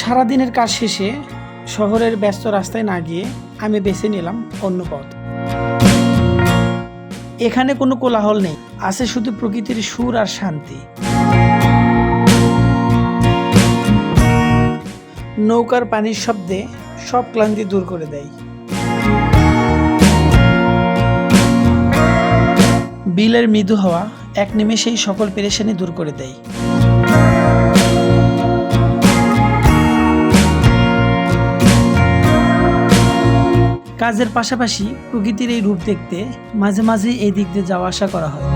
সারাদিনের কাজ শেষে শহরের ব্যস্ত রাস্তায় না গিয়ে আমি বেছে নিলাম অন্য পথ। এখানে কোনো কোলাহল নেই, আছে শুধু প্রকৃতির সুর আর শান্তি। নৌকার পানির শব্দে সব ক্লান্তি দূর করে দেয়। বিলের মৃদু হওয়া এক নিমেষেই সকল পেরেশানি দূর করে দেয়। কাজের পাশাপাশি প্রকৃতির এই রূপ দেখতে মাঝে মাঝে এই দিক দিয়ে যাওয়া আসা করা হয়।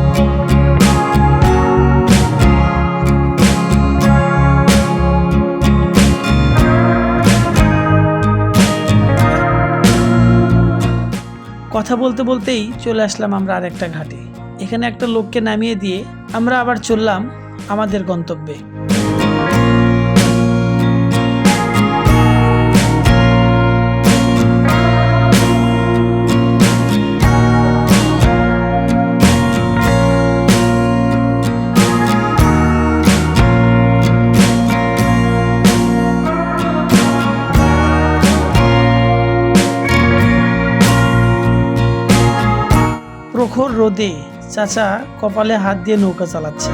কথা বলতে বলতেই চলে আসলাম আমরা আরেকটা ঘাটে। এখানে একটা লোককে নামিয়ে দিয়ে আমরা আবার চললাম আমাদের গন্তব্যে। প্রখর রোদে চাচা কপালে হাত দিয়ে নৌকা চালাচ্ছে।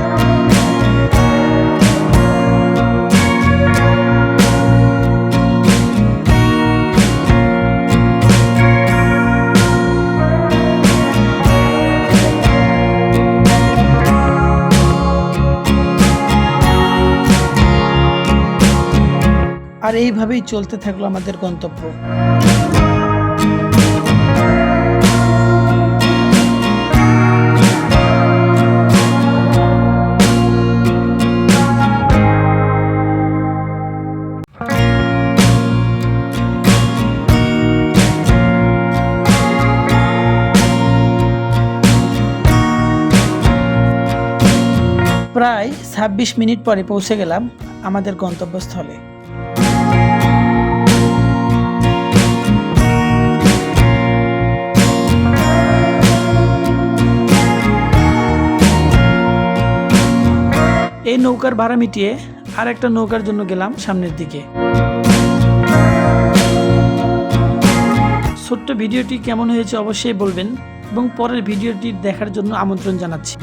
আর এইভাবেই চলতে থাকল আমাদের গন্তব্য। প্রায় ছাব্বিশ মিনিট পরে পৌঁছে গেলাম আমাদের গন্তব্যস্থলে। এই নৌকার ভাড়া মিটিয়ে আর একটা নৌকার জন্য গেলাম সামনের দিকে। ছোট্ট ভিডিওটি কেমন হয়েছে অবশ্যই বলবেন এবং পরের ভিডিওটি দেখার জন্য আমন্ত্রণ জানাচ্ছি।